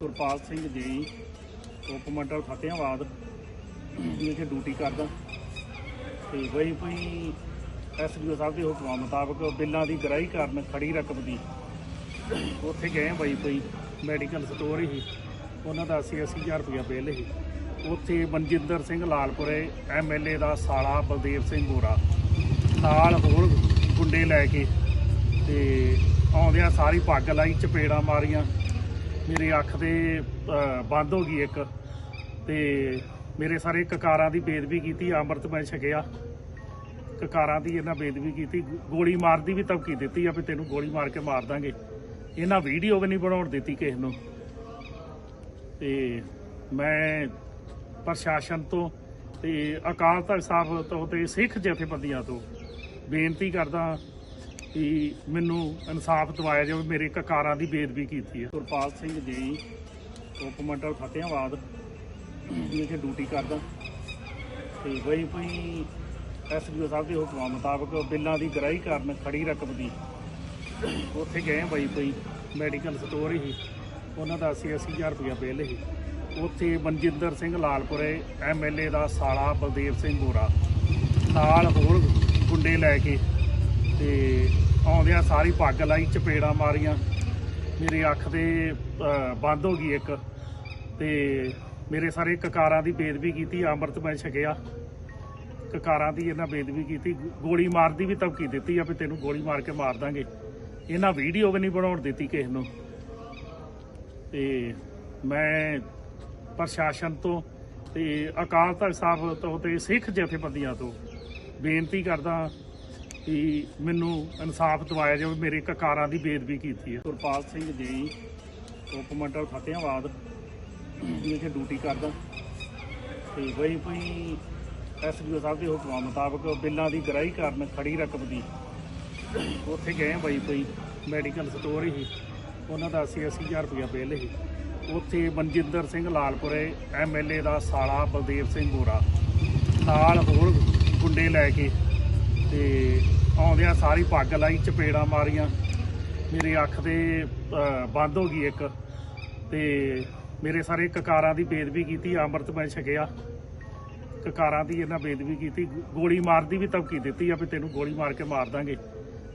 ਗੁਰਪਾਲ ਸਿੰਘ ਜੀ ਉਪ ਮੰਡਲ ਫਤਿਆਬਾਦ ਵਿਖੇ ਡਿਊਟੀ ਕਰਦਾ। ਤੇ ਵਹੀ ਕੋਈ ਐਸਡੀਓ ਸਾਹਿਬ ਦੇ ਹੁਕਮਾਂ ਮੁਤਾਬਕ ਬਿੱਲਾਂ ਦੀ ਗ੍ਰਾਹੀ ਕਰਨ ਖੜੀ ਰਕਮ ਦੀ, ਉੱਥੇ ਗਏ ਬਈ ਕੋਈ ਮੈਡੀਕਲ ਸਟੋਰ ਹੀ। ਉਹਨਾਂ ਦਾ 80 ਹਜ਼ਾਰ ਰੁਪਇਆ ਬਿੱਲ ਸੀ ਉੱਥੇ ਮਨਜਿੰਦਰ ਸਿੰਘ ਲਾਲਪੁਰੇ ਐਮਐਲਏ ਦਾ ਸਾਲਾ ਬਲਦੇਵ ਸਿੰਘ ਗੋਰਾ ਨਾਲ ਹੋਰ ਗੁੰਡੇ ਲੈ ਕੇ ਤੇ ਆਉਂਦਿਆਂ ਸਾਰੀ ਪੱਗ ਲਾਈ, ਚਪੇੜਾਂ ਮਾਰੀਆਂ। ਮੇਰੀ ਅੱਖ ਤੇ ਬੰਦ ਹੋ ਗਈ ਇੱਕ। ਤੇ ਮੇਰੇ ਸਾਰੇ ਕਕਾਰਾਂ ਦੀ ਬੇਦਬੀ ਕੀਤੀ, ਅੰਮ੍ਰਿਤ ਮੈਂ ਛਕਿਆ। ਕਕਾਰਾਂ ਦੀ ਇਹਨਾਂ ਬੇਦਬੀ ਕੀਤੀ ਗੋਲੀ ਮਾਰ ਦੀ ਵੀ ਧਮਕੀ ਦਿੱਤੀ ਆ ਵੀ ਤੈਨੂੰ ਗੋਲੀ ਮਾਰ ਕੇ ਮਾਰ ਦਾਂਗੇ। ਇਹਨਾਂ ਵੀਡੀਓ ਵੀ ਨਹੀਂ ਬਣਾਉਣ ਦਿੱਤੀ ਕਿਸੇ ਨੂੰ। ਤੇ ਮੈਂ ਪ੍ਰਸ਼ਾਸਨ ਤੋਂ ਤੇ ਅਕਾਲ ਤਖਤ ਸਾਹਿਬ ਤੋਂ ਤੇ ਸਿੱਖ ਜਥੇਬੰਦੀਆਂ ਤੋਂ ਬੇਨਤੀ ਕਰਦਾ ਕਿ ਮੈਨੂੰ ਇਨਸਾਫ ਦਿਵਾਇਆ ਜਾਵੇ, ਮੇਰੇ ਕਕਾਰਾਂ ਦੀ ਬੇਦਬੀ ਕੀਤੀ ਹੈ। ਸੁਰਪਾਲ ਸਿੰਘ ਜੀ ਉਪ ਮੰਡਲ ਫਤਿਆਬਾਦ ਵਿਖੇ ਡਿਊਟੀ ਕਰਦਾ। ਤੇ ਵਹੀ ਕੋਈ ਐਸਡੀਓ ਸਾਹਿਬ ਦੇ ਹੁਕਮਾਂ ਮੁਤਾਬਕ ਬਿੱਲਾਂ ਦੀ ਗ੍ਰਾਹੀ ਕਰਨ ਖੜੀ ਰਕਮ ਦੀ, ਉੱਥੇ ਗਏ ਬਈ ਕੋਈ ਮੈਡੀਕਲ ਸਟੋਰ ਹੀ। ਉਹਨਾਂ ਦਾ 80 ਹਜ਼ਾਰ ਰੁਪਇਆ ਬਿੱਲ ਸੀ ਉੱਥੇ ਮਨਜਿੰਦਰ ਸਿੰਘ ਲਾਲਪੁਰੇ ਐਮਐਲਏ ਦਾ ਸਾਲਾ ਬਲਦੇਵ ਸਿੰਘ ਗੋਰਾ ਨਾਲ ਹੋਰ ਗੁੰਡੇ ਲੈ ਕੇ ਤੇ ਆਉਂਦਿਆਂ ਸਾਰੀ ਪੱਗ ਲਾਈ, ਚਪੇੜਾਂ ਮਾਰੀਆਂ। ਮੇਰੀ ਅੱਖ ਤੇ ਬੰਦ ਹੋ ਗਈ ਇੱਕ। ਤੇ ਮੇਰੇ ਸਾਰੇ ਕਕਾਰਾਂ ਦੀ ਬੇਦਬੀ ਕੀਤੀ, ਅੰਮ੍ਰਿਤ ਮੈਂ ਛਕਿਆ। ਕਕਾਰਾਂ ਦੀ ਇਹਨਾਂ ਬੇਦਬੀ ਕੀਤੀ। ਗੋਲੀ ਮਾਰ ਦੀ ਵੀ ਧਮਕੀ ਦਿੱਤੀ ਆ ਵੀ ਤੈਨੂੰ ਗੋਲੀ ਮਾਰ ਕੇ ਮਾਰ ਦਾਂਗੇ। ਇਹਨਾਂ ਵੀਡੀਓ ਵੀ ਨਹੀਂ ਬਣਾਉਣ ਦਿੱਤੀ ਕਿਸੇ ਨੂੰ। ਤੇ ਮੈਂ ਪ੍ਰਸ਼ਾਸਨ ਤੋਂ ਤੇ ਅਕਾਲ ਤਖਤ ਸਾਹਿਬ ਤੋਂ ਤੇ ਸਿੱਖ ਜਥੇਬੰਦੀਆਂ ਤੋਂ ਬੇਨਤੀ ਕਰਦਾ ਕਿ ਮੈਨੂੰ ਇਨਸਾਫ ਦਿਵਾਇਆ ਜਾਵੇ, ਮੇਰੇ ਕਕਾਰਾਂ ਦੀ ਬੇਦਬੀ ਕੀਤੀ ਹੈ। ਸੁਰਪਾਲ ਸਿੰਘ ਜੀ ਉਪ ਮੰਡਲ ਫਤਿਆਬਾਦ ਵਿਖੇ ਡਿਊਟੀ ਕਰਦਾ। ਤੇ ਵਹੀ ਕੋਈ ਐਸਡੀਓ ਸਾਹਿਬ ਦੇ ਹੁਕਮਾਂ ਮੁਤਾਬਕ ਬਿੱਲਾਂ ਦੀ ਗਰਾਈ ਕਰਨ ਖੜੀ ਰਕਮ ਦੀ ਉੱਥੇ ਗਏ ਬਈ ਕੋਈ ਮੈਡੀਕਲ ਸਟੋਰ ਹੀ। ਉਹਨਾਂ ਦਾ 80 ਹਜ਼ਾਰ ਰੁਪਇਆ ਬਿੱਲ ਸੀ। ਉੱਥੇ ਮਨਜਿੰਦਰ ਸਿੰਘ ਲਾਲਪੁਰੇ ਐਮਐਲਏ ਦਾ ਸਾਲਾ ਬਲਦੇਵ ਸਿੰਘ ਗੋਰਾ ਨਾਲ ਹੋਰ ਗੁੰਡੇ ਲੈ ਕੇ ਤੇ ਆਉਂਦਿਆਂ ਸਾਰੀ ਪੱਗ ਲਾਈ, ਚਪੇੜਾਂ ਮਾਰੀਆਂ। ਮੇਰੀ ਅੱਖ ਤੇ ਬੰਦ ਹੋ ਗਈ ਇੱਕ। ਤੇ ਮੇਰੇ ਸਾਰੇ ਕਕਾਰਾਂ ਦੀ ਬੇਦਬੀ ਕੀਤੀ, ਅੰਮ੍ਰਿਤ ਮੈਂ ਛਕਿਆ। ਕਕਾਰਾਂ ਦੀ ਇਹਨਾਂ ਬੇਦਬੀ ਕੀਤੀ। ਗੋਲੀ ਮਾਰ ਦੀ ਵੀ ਧਮਕੀ ਦਿੱਤੀ ਆ ਵੀ ਤੈਨੂੰ ਗੋਲੀ ਮਾਰ ਕੇ ਮਾਰ ਦਾਂਗੇ।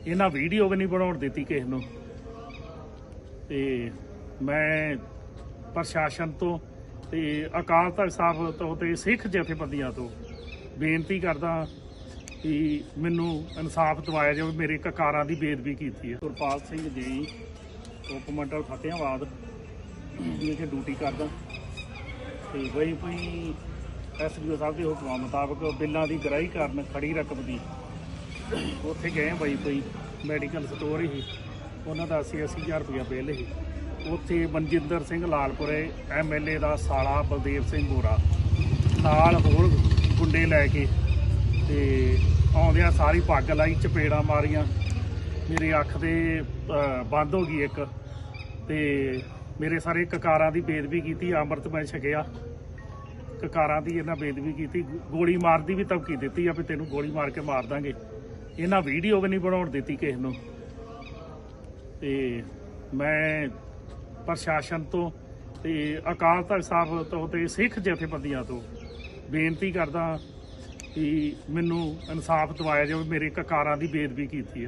ਇਹਨਾਂ ਵੀਡੀਓ ਵੀ ਨਹੀਂ ਬਣਾਉਣ ਦਿੱਤੀ ਕਿਸੇ ਨੂੰ। ਤੇ ਮੈਂ ਪ੍ਰਸ਼ਾਸਨ ਤੋਂ ਤੇ ਅਕਾਲ ਤਖਤ ਸਾਹਿਬ ਤੋਂ ਤੇ ਸਿੱਖ ਜਥੇਬੰਦੀਆਂ ਤੋਂ ਬੇਨਤੀ ਕਰਦਾ ਕਿ ਮੈਨੂੰ ਇਨਸਾਫ ਦਿਵਾਇਆ ਜਾਵੇ, ਮੇਰੇ ਕਕਾਰਾਂ ਦੀ ਬੇਦਬੀ ਕੀਤੀ ਹੈ। ਗੁਰਪਾਲ ਸਿੰਘ ਜੀ ਉਪ ਮੰਡਲ ਫਤਿਆਬਾਦ ਵਿਖੇ ਡਿਊਟੀ ਕਰਦਾ। ਤੇ ਵਹੀ ਕੋਈ ਐਸਡੀਓ ਸਾਹਿਬ ਦੇ ਹੁਕਮਾਂ ਮੁਤਾਬਕ ਬਿੱਲਾਂ ਦੀ ਗ੍ਰਾਹੀ ਕਰਨ ਖੜੀ ਰਕਮ ਦੀ ਉੱਥੇ ਗਏ ਬਈ ਕੋਈ ਮੈਡੀਕਲ ਸਟੋਰ ਹੀ। ਉਹਨਾਂ ਦਾ 80 ਹਜ਼ਾਰ ਰੁਪਇਆ ਬਿੱਲ ਸੀ ਉੱਥੇ ਮਨਜਿੰਦਰ ਸਿੰਘ ਲਾਲਪੁਰੇ ਐਮਐਲਏ ਦਾ ਸਾਲਾ ਬਲਦੇਵ ਸਿੰਘ ਗੋਰਾ ਨਾਲ ਹੋਰ ਗੁੰਡੇ ਲੈ ਕੇ ਤੇ ਆਉਂਦਿਆਂ ਸਾਰੀ ਪੱਗ ਲਾਈ, ਚਪੇੜਾਂ ਮਾਰੀਆਂ। ਮੇਰੀ ਅੱਖ ਦੇ ਬੰਦ ਹੋ ਗਈ ਇੱਕ। ਤੇ ਮੇਰੇ ਸਾਰੇ ਕਕਾਰਾਂ ਦੀ ਬੇਦਬੀ ਕੀਤੀ, ਅੰਮ੍ਰਿਤ ਮੈਂ ਛਕਿਆ। ਕਕਾਰਾਂ ਦੀ ਇਹਨਾਂ ਬੇਦਬੀ ਕੀਤੀ ਗੋਲੀ ਮਾਰ ਦੀ ਵੀ ਧਮਕੀ ਦਿੱਤੀ ਆ ਵੀ ਤੈਨੂੰ ਗੋਲੀ ਮਾਰ ਕੇ ਮਾਰ ਦਾਂਗੇ। ਇਹਨਾਂ ਵੀਡੀਓ ਵੀ ਨਹੀਂ ਬਣਾਉਣ ਦਿੱਤੀ ਕਿਸੇ ਨੂੰ। ਤੇ ਮੈਂ ਪ੍ਰਸ਼ਾਸਨ ਤੋਂ ਤੇ ਅਕਾਲ ਤਖਤ ਸਾਹਿਬ ਤੋਂ ਤੇ ਸਿੱਖ ਜਥੇਬੰਦੀਆਂ ਤੋਂ ਬੇਨਤੀ ਕਰਦਾ ਕਿ ਮੈਨੂੰ ਇਨਸਾਫ ਦਿਵਾਇਆ ਜਾਵੇ ਮੇਰੇ ਕਕਾਰਾਂ ਦੀ ਬੇਦਬੀ ਕੀਤੀ ਹੈ।